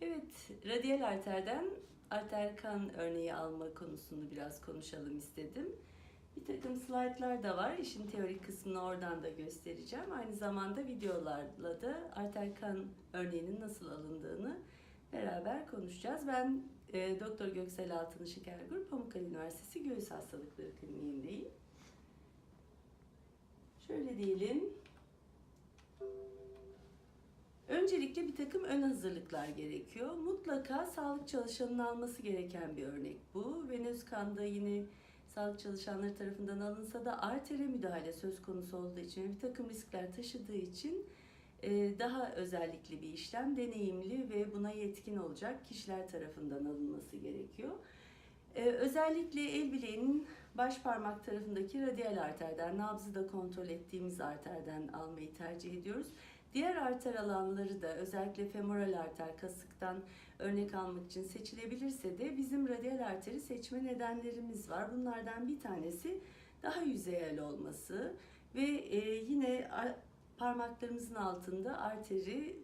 Evet, radyal arterden arter kan örneği alma konusunu biraz konuşalım istedim. Bir takım slaytlar da var. İşin teorik kısmını oradan da göstereceğim. Aynı zamanda videolarla da arter kan örneğinin nasıl alındığını beraber konuşacağız. Ben e, Doktor Göksel Altın Şekergur, Pamukkale Üniversitesi Göğüs Hastalıkları Kliniğindeyim. Şöyle diyelim. Öncelikle bir takım ön hazırlıklar gerekiyor. Mutlaka sağlık çalışanının alması gereken bir örnek bu. Venöz kanda yine sağlık çalışanları tarafından alınsa da artere müdahale söz konusu olduğu için bir takım riskler taşıdığı için e, daha özellikli bir işlem, deneyimli ve buna yetkin olacak kişiler tarafından alınması gerekiyor. E, Özellikle el bileğinin baş parmak tarafındaki radyal arterden, nabzı da kontrol ettiğimiz arterden almayı tercih ediyoruz. Diğer arter alanları da özellikle femoral arter kasıktan örnek almak için seçilebilirse de bizim radyal arteri seçme nedenlerimiz var. Bunlardan bir tanesi daha yüzeyel olması ve e, yine parmaklarımızın altında arteri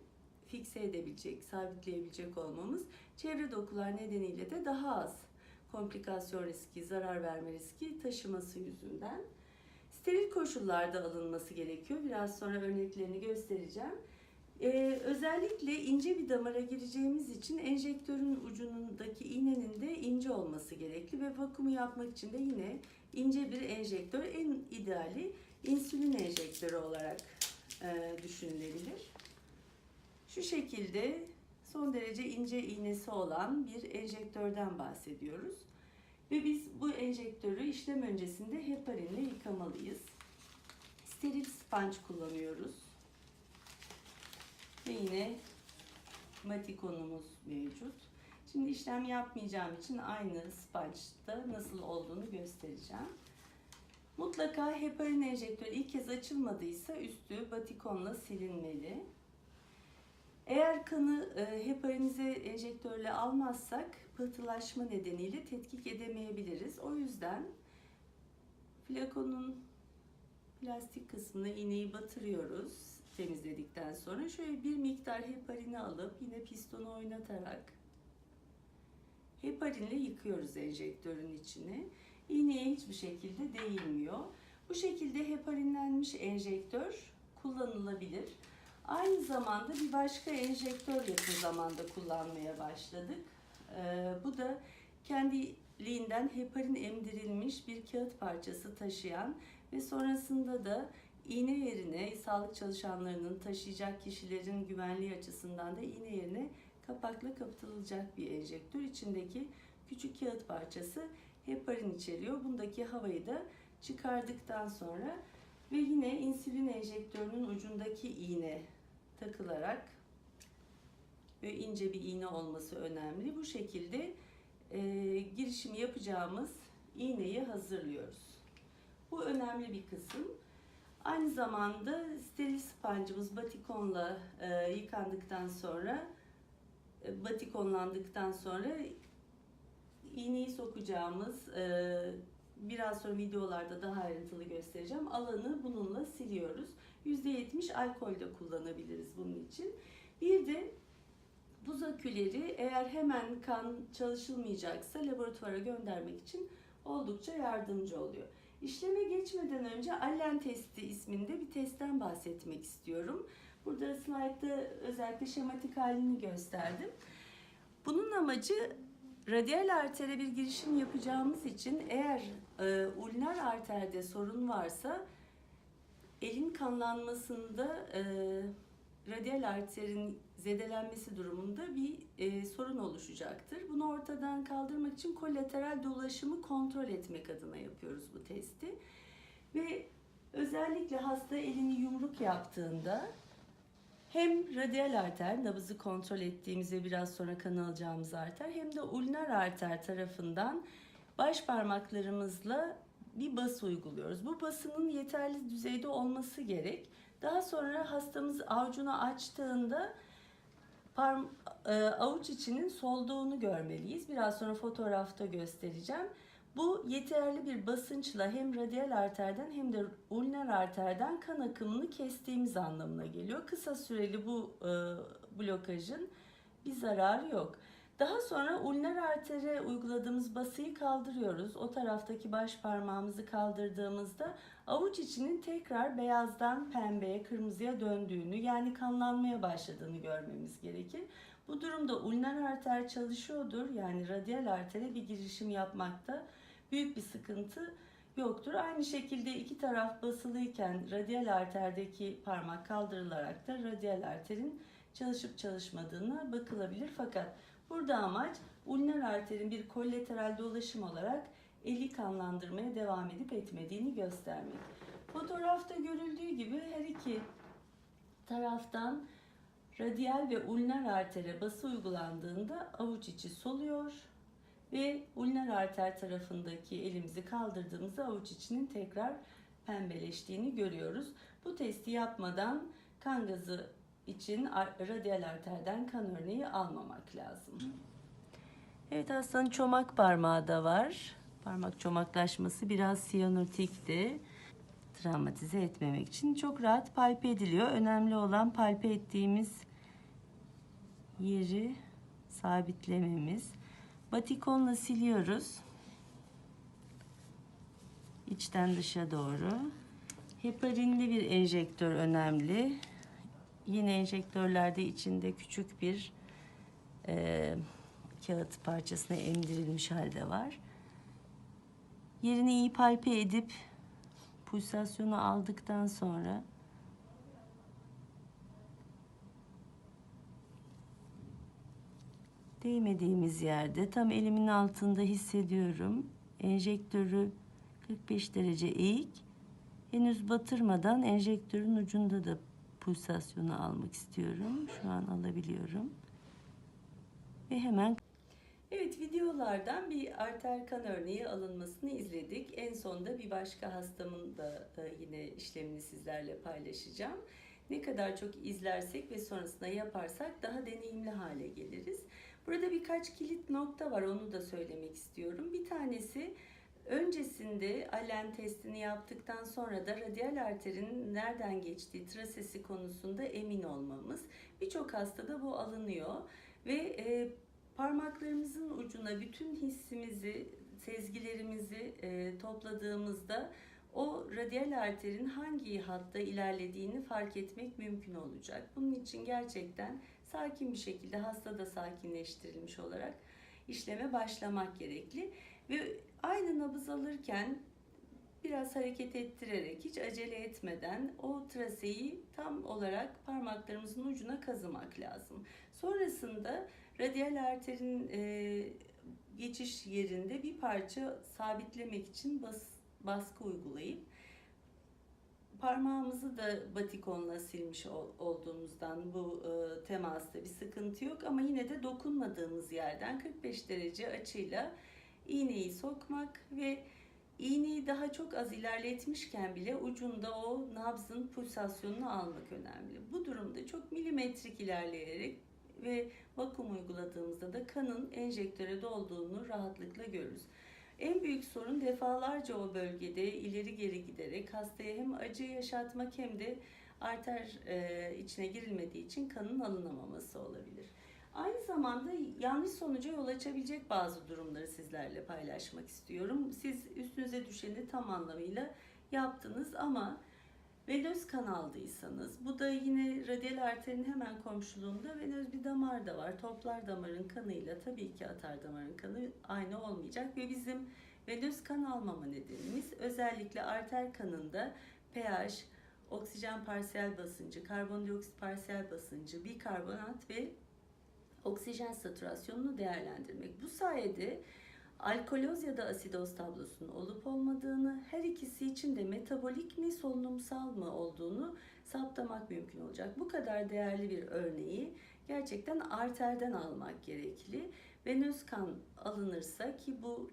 fikse edebilecek, sabitleyebilecek olmamız çevre dokular nedeniyle de daha az komplikasyon riski, zarar verme riski taşıması yüzünden. Steril koşullarda alınması gerekiyor. Biraz sonra örneklerini göstereceğim. Ee, özellikle ince bir damara gireceğimiz için enjektörün ucundaki iğnenin de ince olması gerekli ve vakumu yapmak için de yine ince bir enjektör en ideali insülin enjektörü olarak e, düşünülebilir. Şu şekilde son derece ince iğnesi olan bir enjektörden bahsediyoruz. Ve biz bu enjektörü işlem öncesinde heparinle yıkamalıyız. Steril sponge kullanıyoruz. Ve yine matikonumuz mevcut. Şimdi işlem yapmayacağım için aynı sponge'da nasıl olduğunu göstereceğim. Mutlaka heparin enjektörü ilk kez açılmadıysa üstü batikonla silinmeli. Eğer kanı e, heparinize enjektörle almazsak pıhtılaşma nedeniyle tetkik edemeyebiliriz. O yüzden flakonun plastik kısmına iğneyi batırıyoruz temizledikten sonra. Şöyle bir miktar heparini alıp yine pistonu oynatarak heparinle yıkıyoruz enjektörün içini. İğneye hiçbir şekilde değilmiyor. Bu şekilde heparinlenmiş enjektör kullanılabilir. Aynı zamanda bir başka enjektör yakın zamanda kullanmaya başladık. Ee, bu da kendiliğinden heparin emdirilmiş bir kağıt parçası taşıyan ve sonrasında da iğne yerine sağlık çalışanlarının taşıyacak kişilerin güvenliği açısından da iğne yerine kapakla kapatılacak bir enjektör. İçindeki küçük kağıt parçası heparin içeriyor. Bundaki havayı da çıkardıktan sonra ve yine insülin enjektörünün ucundaki iğne takılarak ve ince bir iğne olması önemli. Bu şekilde e, girişimi yapacağımız iğneyi hazırlıyoruz. Bu önemli bir kısım. Aynı zamanda steril spancımız batikonla e, yıkandıktan sonra e, batikonlandıktan sonra iğneyi sokacağımız e, biraz sonra videolarda daha ayrıntılı göstereceğim. Alanı bununla siliyoruz. %70 alkol de kullanabiliriz bunun için. Bir de buz aküleri eğer hemen kan çalışılmayacaksa laboratuvara göndermek için oldukça yardımcı oluyor. İşleme geçmeden önce Allen testi isminde bir testten bahsetmek istiyorum. Burada slaytta özellikle şematik halini gösterdim. Bunun amacı radyal artere bir girişim yapacağımız için eğer e, ulnar arterde sorun varsa elin kanlanmasında e, radyal arterin zedelenmesi durumunda bir e, sorun oluşacaktır. Bunu ortadan kaldırmak için kolateral dolaşımı kontrol etmek adına yapıyoruz bu testi. Ve özellikle hasta elini yumruk yaptığında hem radyal arter, nabızı kontrol ettiğimiz ve biraz sonra kan alacağımız arter hem de ulnar arter tarafından baş parmaklarımızla bir bas uyguluyoruz. Bu basının yeterli düzeyde olması gerek. Daha sonra hastamız avucunu açtığında parm e, avuç içinin solduğunu görmeliyiz. Biraz sonra fotoğrafta göstereceğim. Bu yeterli bir basınçla hem radyal arterden hem de ulnar arterden kan akımını kestiğimiz anlamına geliyor. Kısa süreli bu e, blokajın bir zararı yok. Daha sonra ulnar artere uyguladığımız basıyı kaldırıyoruz. O taraftaki baş parmağımızı kaldırdığımızda avuç içinin tekrar beyazdan pembeye, kırmızıya döndüğünü yani kanlanmaya başladığını görmemiz gerekir. Bu durumda ulnar arter çalışıyordur. Yani radyal artere bir girişim yapmakta büyük bir sıkıntı yoktur. Aynı şekilde iki taraf basılıyken radyal arterdeki parmak kaldırılarak da radyal arterin çalışıp çalışmadığına bakılabilir. Fakat burada amaç ulnar arterin bir kollateral dolaşım olarak eli kanlandırmaya devam edip etmediğini göstermek. Fotoğrafta görüldüğü gibi her iki taraftan radyal ve ulnar artere bası uygulandığında avuç içi soluyor ve ulnar arter tarafındaki elimizi kaldırdığımızda avuç içinin tekrar pembeleştiğini görüyoruz. Bu testi yapmadan kan gazı için radyal arterden kan örneği almamak lazım. Evet hastanın çomak parmağı da var. Parmak çomaklaşması biraz siyanotikti. Travmatize etmemek için çok rahat palpe ediliyor. Önemli olan palpe ettiğimiz yeri sabitlememiz. Batikonla siliyoruz. İçten dışa doğru. Heparinli bir enjektör önemli. Yine enjektörlerde içinde küçük bir e, kağıt parçasına emdirilmiş halde var. Yerini iyi palpe edip pulsasyonu aldıktan sonra değmediğimiz yerde tam elimin altında hissediyorum. Enjektörü 45 derece eğik. Henüz batırmadan enjektörün ucunda da pulsasyonu almak istiyorum. Şu an alabiliyorum. Ve hemen Evet videolardan bir arter kan örneği alınmasını izledik. En sonda bir başka hastamın da e, yine işlemini sizlerle paylaşacağım. Ne kadar çok izlersek ve sonrasında yaparsak daha deneyimli hale geliriz. Burada birkaç kilit nokta var onu da söylemek istiyorum. Bir tanesi öncesinde alen testini yaptıktan sonra da radyal arterin nereden geçtiği trasesi konusunda emin olmamız. Birçok hastada bu alınıyor ve e, parmaklarımızın ucuna bütün hissimizi, sezgilerimizi e, topladığımızda o radyal arterin hangi hatta ilerlediğini fark etmek mümkün olacak. Bunun için gerçekten sakin bir şekilde hasta da sakinleştirilmiş olarak işleme başlamak gerekli ve aynı nabız alırken biraz hareket ettirerek hiç acele etmeden o traseyi tam olarak parmaklarımızın ucuna kazımak lazım. Sonrasında radyal arterin e, geçiş yerinde bir parça sabitlemek için bas, baskı uygulayıp parmağımızı da batikonla silmiş olduğumuzdan bu e, temasta bir sıkıntı yok ama yine de dokunmadığımız yerden 45 derece açıyla iğneyi sokmak ve iğneyi daha çok az ilerletmişken bile ucunda o nabzın pulsasyonunu almak önemli. Bu durumda çok milimetrik ilerleyerek ve vakum uyguladığımızda da kanın enjektöre dolduğunu rahatlıkla görürüz. En büyük sorun defalarca o bölgede ileri geri giderek hastaya hem acı yaşatmak hem de arter e, içine girilmediği için kanın alınamaması olabilir. Aynı zamanda yanlış sonuca yol açabilecek bazı durumları sizlerle paylaşmak istiyorum. Siz üstünüze düşeni tam anlamıyla yaptınız ama venöz kan aldıysanız, bu da yine radyal arterin hemen komşuluğunda venöz bir damar da var. Toplar damarın kanıyla tabii ki atar damarın kanı aynı olmayacak ve bizim venöz kan almama nedenimiz özellikle arter kanında pH, oksijen parsiyel basıncı, karbondioksit parsiyel basıncı, bikarbonat ve oksijen satürasyonunu değerlendirmek. Bu sayede alkoloz ya da asidoz tablosunun olup olmadığını, her ikisi için de metabolik mi solunumsal mı olduğunu saptamak mümkün olacak. Bu kadar değerli bir örneği gerçekten arterden almak gerekli. Venöz kan alınırsa ki bu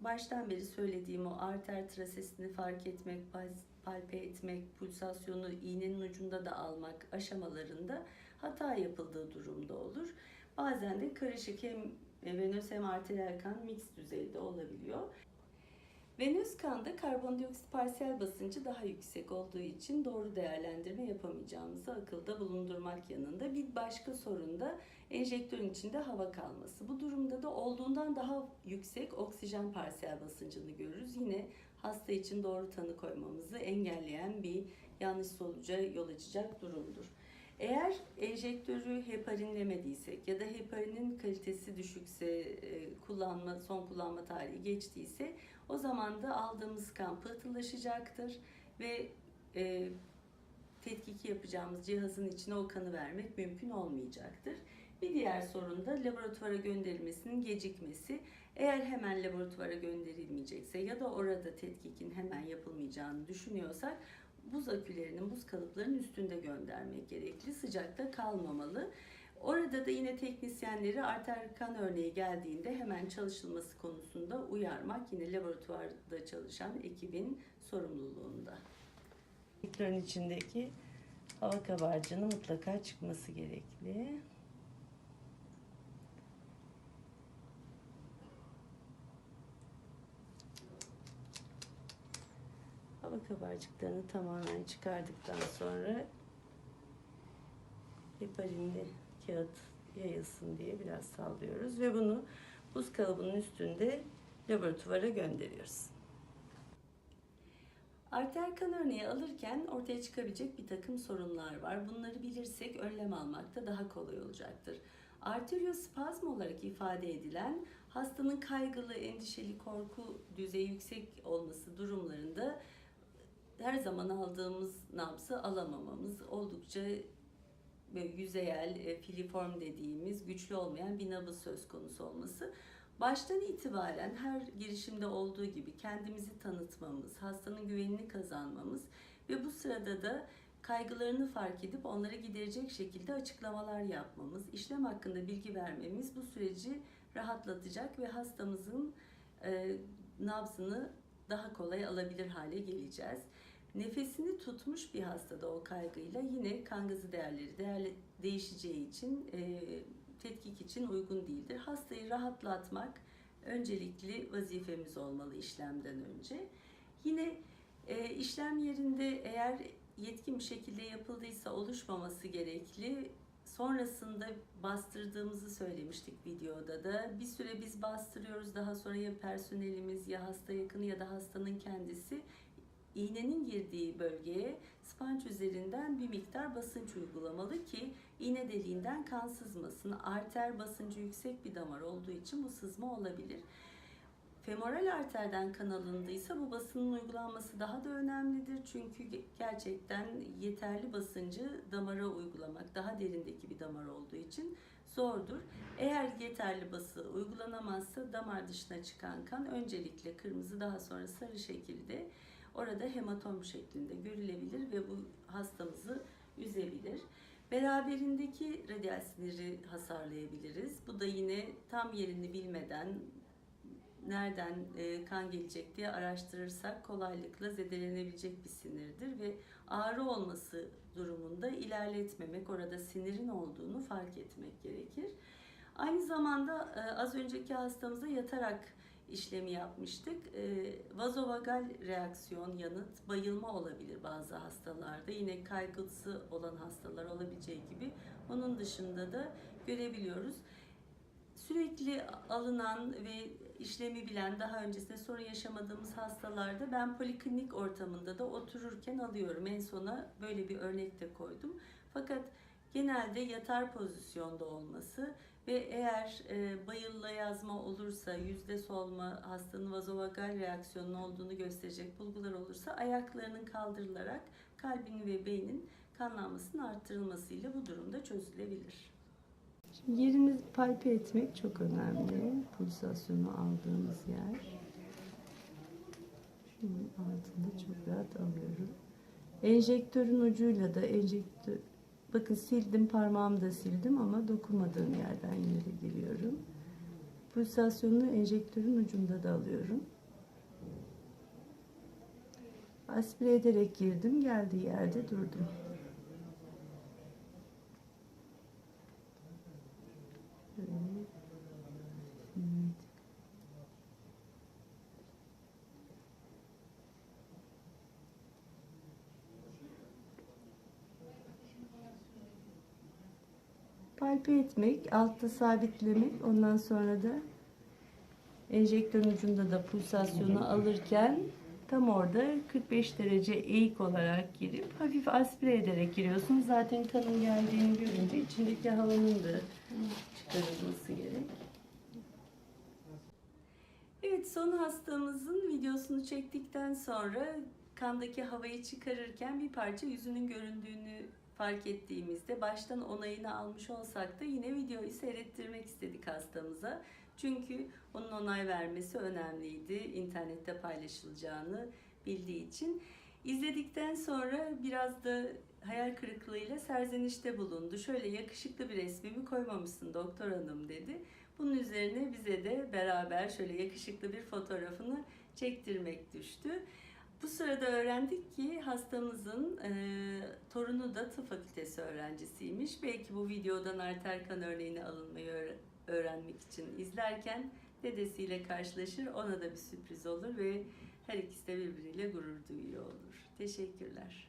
baştan beri söylediğim o arter trasesini fark etmek, palpe etmek, pulsasyonu iğnenin ucunda da almak aşamalarında hata yapıldığı durumda olur. Bazen de karışık hem venöz hem arteriyel kan mix düzeyde olabiliyor. Venöz kanda karbondioksit parsiyel basıncı daha yüksek olduğu için doğru değerlendirme yapamayacağımızı akılda bulundurmak yanında bir başka sorun da enjektörün içinde hava kalması. Bu durumda da olduğundan daha yüksek oksijen parsiyel basıncını görürüz. Yine hasta için doğru tanı koymamızı engelleyen bir yanlış sonuca yol açacak durumdur. Eğer enjektörü heparinlemediysek ya da heparinin kalitesi düşükse, e, kullanma son kullanma tarihi geçtiyse o zaman da aldığımız kan pıhtılaşacaktır ve e, tetkiki yapacağımız cihazın içine o kanı vermek mümkün olmayacaktır. Bir diğer sorun da laboratuvara gönderilmesinin gecikmesi. Eğer hemen laboratuvara gönderilmeyecekse ya da orada tetkikin hemen yapılmayacağını düşünüyorsak buz akülerinin, buz kalıplarının üstünde göndermek gerekli. Sıcakta kalmamalı. Orada da yine teknisyenleri arter kan örneği geldiğinde hemen çalışılması konusunda uyarmak yine laboratuvarda çalışan ekibin sorumluluğunda. Ekran içindeki hava kabarcığının mutlaka çıkması gerekli. Hava kabarcıklarını tamamen çıkardıktan sonra heparinli kağıt yayılsın diye biraz sallıyoruz ve bunu buz kalıbının üstünde laboratuvara gönderiyoruz. Arter kan örneği alırken ortaya çıkabilecek bir takım sorunlar var. Bunları bilirsek önlem almakta daha kolay olacaktır. Arteriospazm olarak ifade edilen hastanın kaygılı, endişeli, korku düzeyi yüksek olması durumlarında her zaman aldığımız nabzı alamamamız oldukça böyle yüzeyel, e, filiform dediğimiz güçlü olmayan bir nabız söz konusu olması. Baştan itibaren her girişimde olduğu gibi kendimizi tanıtmamız, hastanın güvenini kazanmamız ve bu sırada da kaygılarını fark edip onları giderecek şekilde açıklamalar yapmamız, işlem hakkında bilgi vermemiz bu süreci rahatlatacak ve hastamızın e, nabzını daha kolay alabilir hale geleceğiz. Nefesini tutmuş bir hastada o kaygıyla yine kan gazı değerleri değerli, değişeceği için e, tetkik için uygun değildir. Hastayı rahatlatmak öncelikli vazifemiz olmalı işlemden önce. Yine e, işlem yerinde eğer yetkin bir şekilde yapıldıysa oluşmaması gerekli. Sonrasında bastırdığımızı söylemiştik videoda da. Bir süre biz bastırıyoruz daha sonra ya personelimiz ya hasta yakını ya da hastanın kendisi iğnenin girdiği bölgeye spanç üzerinden bir miktar basınç uygulamalı ki iğne deliğinden kan sızmasın. Arter basıncı yüksek bir damar olduğu için bu sızma olabilir. Femoral arterden kan alındıysa bu basının uygulanması daha da önemlidir. Çünkü gerçekten yeterli basıncı damara uygulamak daha derindeki bir damar olduğu için zordur. Eğer yeterli bası uygulanamazsa damar dışına çıkan kan öncelikle kırmızı daha sonra sarı şekilde orada hematom şeklinde görülebilir ve bu hastamızı üzebilir. Beraberindeki radyal siniri hasarlayabiliriz. Bu da yine tam yerini bilmeden nereden e, kan gelecek diye araştırırsak kolaylıkla zedelenebilecek bir sinirdir ve ağrı olması durumunda ilerletmemek, orada sinirin olduğunu fark etmek gerekir. Aynı zamanda e, az önceki hastamıza yatarak işlemi yapmıştık. E, vazovagal reaksiyon yanıt bayılma olabilir bazı hastalarda. Yine kaygısı olan hastalar olabileceği gibi onun dışında da görebiliyoruz. Sürekli alınan ve işlemi bilen daha öncesinde sorun yaşamadığımız hastalarda ben poliklinik ortamında da otururken alıyorum. En sona böyle bir örnek de koydum. Fakat genelde yatar pozisyonda olması ve eğer e, bayılla yazma olursa, yüzde solma, hastanın vazovagal reaksiyonun olduğunu gösterecek bulgular olursa ayaklarının kaldırılarak kalbin ve beynin kanlanmasının arttırılmasıyla bu durumda çözülebilir. Şimdi yerini palpe etmek çok önemli. Pulsasyonu aldığımız yer. Şunun altında çok rahat alıyorum. Enjektörün ucuyla da enjektör Bakın sildim parmağımı da sildim ama dokunmadığım yerden yine giriyorum. Pulsasyonunu enjektörün ucunda da alıyorum. Aspire ederek girdim. Geldiği yerde durdum. Palpe etmek, altta sabitlemek. Ondan sonra da enjektörün ucunda da pulsasyonu alırken tam orada 45 derece eğik olarak girip hafif aspire ederek giriyorsunuz. Zaten kanın geldiğini görünce içindeki havanın da çıkarılması gerek. Evet son hastamızın videosunu çektikten sonra kandaki havayı çıkarırken bir parça yüzünün göründüğünü fark ettiğimizde baştan onayını almış olsak da yine videoyu seyrettirmek istedik hastamıza. Çünkü onun onay vermesi önemliydi. İnternette paylaşılacağını bildiği için. İzledikten sonra biraz da hayal kırıklığıyla serzenişte bulundu. Şöyle yakışıklı bir resmimi koymamışsın doktor hanım dedi. Bunun üzerine bize de beraber şöyle yakışıklı bir fotoğrafını çektirmek düştü. Bu sırada öğrendik ki hastamızın e, torunu da tıp fakültesi öğrencisiymiş. Belki bu videodan arter kan örneğini alınmayı öğre- öğrenmek için izlerken dedesiyle karşılaşır. Ona da bir sürpriz olur ve her ikisi de birbiriyle gurur duyuyor olur. Teşekkürler.